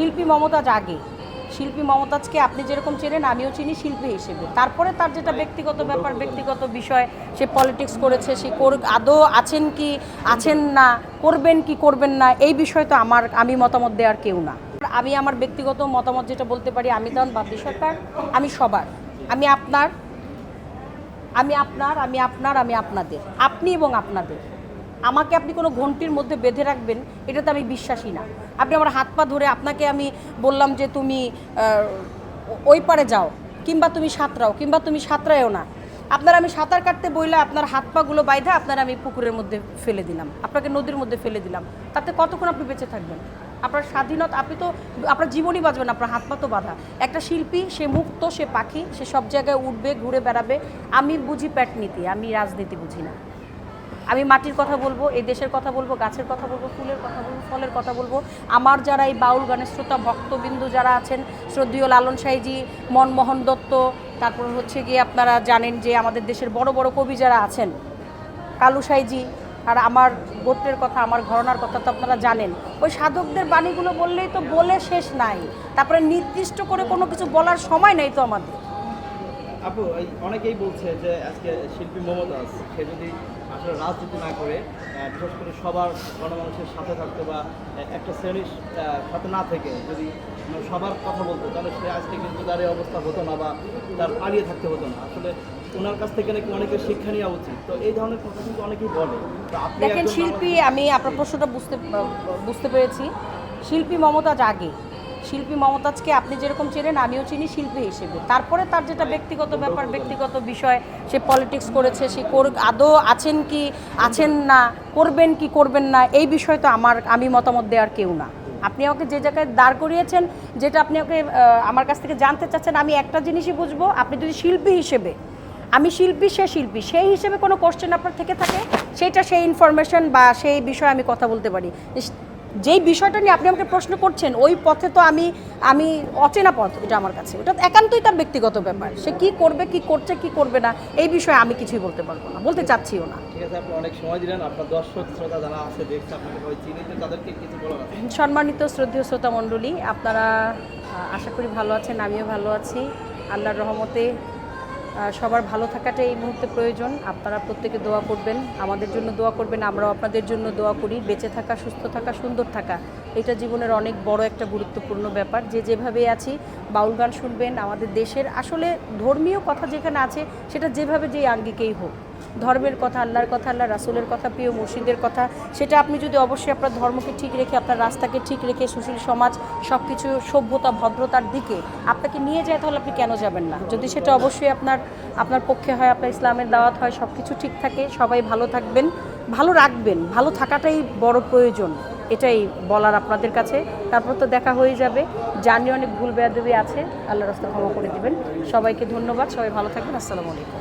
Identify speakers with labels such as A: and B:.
A: শিল্পী মমতাজ আগে। শিল্পী মমতাজকে আপনি যেরকম চেনেন, আমিও চিনি শিল্পী হিসেবে। তারপরে তার যেটা ব্যক্তিগত ব্যাপার, ব্যক্তিগত বিষয়, সে পলিটিক্স করেছে, সে কর- আদৌ আছেন কি, আছেন না, করবেন কি, করবেন না, এই বিষয় তো আমার, আমি মতামত দেওয়ার কেউ না। আমি আমার ব্যক্তিগত মতামত যেটা বলতে পারি, আমি তখন বাদ্য সরকার, আমি সবার। আমি আপনার আমি আপনার আমি আপনার, আমি আপনাদের। আপনি এবং আপনাদের। আমাকে আপনি কোনো ঘন্টির মধ্যে বেঁধে রাখবেন, এটাতে আমি বিশ্বাসী না। আপনি আমার হাত পা ধরে আপনাকে আমি বললাম যে তুমি ওই পারে যাও, কিংবা তুমি সাঁতরাও, কিংবা তুমি সাঁতরায়ও না। আপনার আমি সাঁতার কাটতে বইলে আপনার হাত পাগুলো বাইধা, আপনার আমি পুকুরের মধ্যে ফেলে দিলাম, আপনাকে নদীর মধ্যে ফেলে দিলাম। তাতে কতক্ষণ আপনি বেঁচে থাকবেন? আপনার স্বাধীনতা, আপনি তো, আপনার জীবনই বাঁচবেন আপনার হাত পা তো বাঁধা। একটা শিল্পী, সে মুক্ত, সে পাখি, সে সব জায়গায় উঠবে, ঘুরে বেড়াবে, আমি বুঝি প্যাট নীতি, আমি রাজনীতি বুঝি না। আমি মাটির কথা বলব, এই দেশের কথা বলব, গাছের কথা বলব, ফুলের কথা বলব, ফলের কথা বলব। আমার যারা এই বাউল গানের শ্রোতা, ভক্তবিন্দু যারা আছেন, শ্রদ্ধীয় লালন সাইজি, মনমোহন দত্ত, তারপর হচ্ছে গিয়ে আপনারা জানেন যে আমাদের দেশের বড় বড় কবি যারা আছেন, কালু সাইজি, আর আমার গোত্রের কথা, আমার ঘরনার কথা তো আপনারা জানেন। ওই সাধকদের বাণীগুলো বললেই তো বলে শেষ নাই। তারপরে নির্দিষ্ট করে কোনো কিছু বলার সময় নেই তো আমাদের।
B: আপু এই অনেকেই বলছে যে আজকে শিল্পী মমতাজ সে যদি আসলে রাজনীতি না করে বিশেষ করে সবার গণমানুষের সাথে থাকতো বা একটা শ্রেণির সাথে না থেকে যদি মানে সবার কথা বলতো তাহলে সে আজকে কিন্তু তার এই অবস্থা হতো না বা তার পালিয়ে থাকতে হতো না। আসলে ওনার কাছ থেকে নাকি অনেকের শিক্ষা নেওয়া উচিত। তো এই ধরনের কথা কিন্তু অনেকেই বলে। তো আপনি
A: দেখেন শিল্পী আমি আপনার প্রশ্নটা বুঝতে বুঝতে পেরেছি। শিল্পী মমতাজ আগে। শিল্পী মমতাজকে আপনি যেরকম চেনেন, আমিও চিনি শিল্পী হিসেবে। তারপরে তার যেটা ব্যক্তিগত ব্যাপার, ব্যক্তিগত বিষয়, সে পলিটিক্স করেছে, সে কর- আদৌ আছেন কি, আছেন না, করবেন কি, করবেন না, এই বিষয় তো আমার, আমি মতামত দেওয়ার কেউ না। আপনি আমাকে যে জায়গায় দাঁড় করিয়েছেন, যেটা আপনি ওকে আমার কাছ থেকে জানতে চাচ্ছেন, আমি একটা জিনিসই বুঝব, আপনি যদি শিল্পী হিসেবে, আমি শিল্পী, সে শিল্পী, সেই হিসেবে কোনো কোশ্চেন আপনার থেকে থাকে? সেইটা সেই ইনফরমেশন বা সেই বিষয়ে আমি কথা বলতে পারি। যেই বিষয়টা নিয়ে আপনি আমাকে প্রশ্ন করছেন ওই পথে তো আমি আমি অচেনা পথ এটা আমার কাছে। এটা একান্তই তার ব্যক্তিগত ব্যাপার। সে কি করবে কি করছে কি করবে না এই বিষয়ে আমি কিছুই বলতে পারব না বলতে চাচ্ছিও না।
B: ঠিক আছে আপনি অনেক সময় দিলেন আপনার দর্শক শ্রোতা যারা আছে দেখছে আপনাকে সবাই চিনি তো তাদেরকে কিছু বলার
A: সম্মানিত শ্রদ্ধেয় শ্রোতা মণ্ডলী আপনারা আশা করি ভালো আছেন আমিও ভালো আছি। আল্লাহর রহমতে সবার ভালো থাকাটা এই মুহূর্তে প্রয়োজন। আপনারা প্রত্যেকে দোয়া করবেন, আমাদের জন্য দোয়া করবেন, আমরাও আপনাদের জন্য দোয়া করি। বেঁচে থাকা, সুস্থ থাকা, সুন্দর থাকা, এটা জীবনের অনেক বড় একটা গুরুত্বপূর্ণ ব্যাপার। যে যেভাবে আছি, বাউল গান শুনবেন, আমাদের দেশের আসলে ধর্মীয় কথা যেখানে আছে, সেটা যেভাবে যেই আঙ্গিকেই হোক। ধর্মের কথা, আল্লাহর কথা, আল্লাহ রাসুলের কথা, প্রিয় মুর্শিদের কথা, সেটা আপনি যদি অবশ্যই আপনার ধর্মকে ঠিক রেখে, আপনার রাস্তাকে ঠিক রেখে, সুশীল সমাজ সব কিছু সভ্যতা, ভদ্রতার দিকে আপনাকে নিয়ে যায়, তাহলে আপনি কেন যাবেন না? যদি সেটা অবশ্যই আপনার আপনার পক্ষে হয়, আপনার ইসলামের দাওয়াত হয় সব কিছু ঠিক থাকে, সবাই ভালো থাকবেন, ভালো রাখবেন, ভালো থাকাটাই বড় প্রয়োজন, এটাই বলার আপনাদের কাছে। তারপর তো দেখা হয়ে যাবে জানি অনেক ভুল বেয়াদবি আছে আল্লাহ রাস্তা ক্ষমা করে দিবেন। সবাইকে ধন্যবাদ, সবাই ভালো থাকবেন, আসসালামু আলাইকুম।